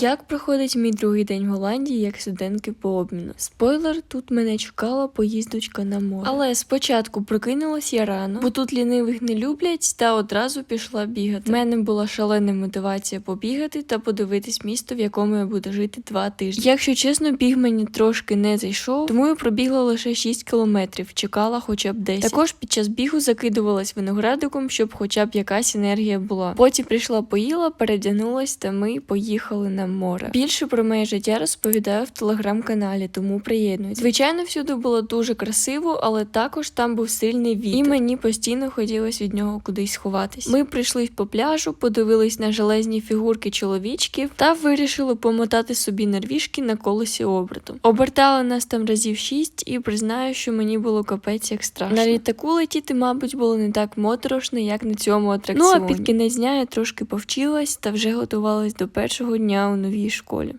Як проходить мій другий день в Голландії як студентки по обміну? Спойлер, тут мене чекала поїздочка на море. Але спочатку прокинулась я рано, бо тут лінивих не люблять, та одразу пішла бігати. У мене була шалена мотивація побігати та подивитись місто, в якому я буду жити два тижні. Якщо чесно, біг мені трошки не зайшов, тому я пробігла лише 6 кілометрів, чекала хоча б 10. Також під час бігу закидувалась виноградиком, щоб хоча б якась енергія була. Потім прийшла, поїла, передягнулась, та ми поїхали на море. Більше про моє життя розповідаю в телеграм-каналі, тому приєднуйтесь. Звичайно, всюди було дуже красиво, але також там був сильний вітер, і мені постійно хотілося від нього кудись сховатись. Ми прийшли по пляжу, подивились на железні фігурки чоловічків та вирішили помотати собі нервішки на колесі оберту. Обертали нас там разів шість, і признаю, що мені було капець як страшно. На літаку летіти, мабуть, було не так моторошно, як на цьому атракціоні. Ну а під кінець дня я трошки повчилась та вже готувалась до першого дня новій школі.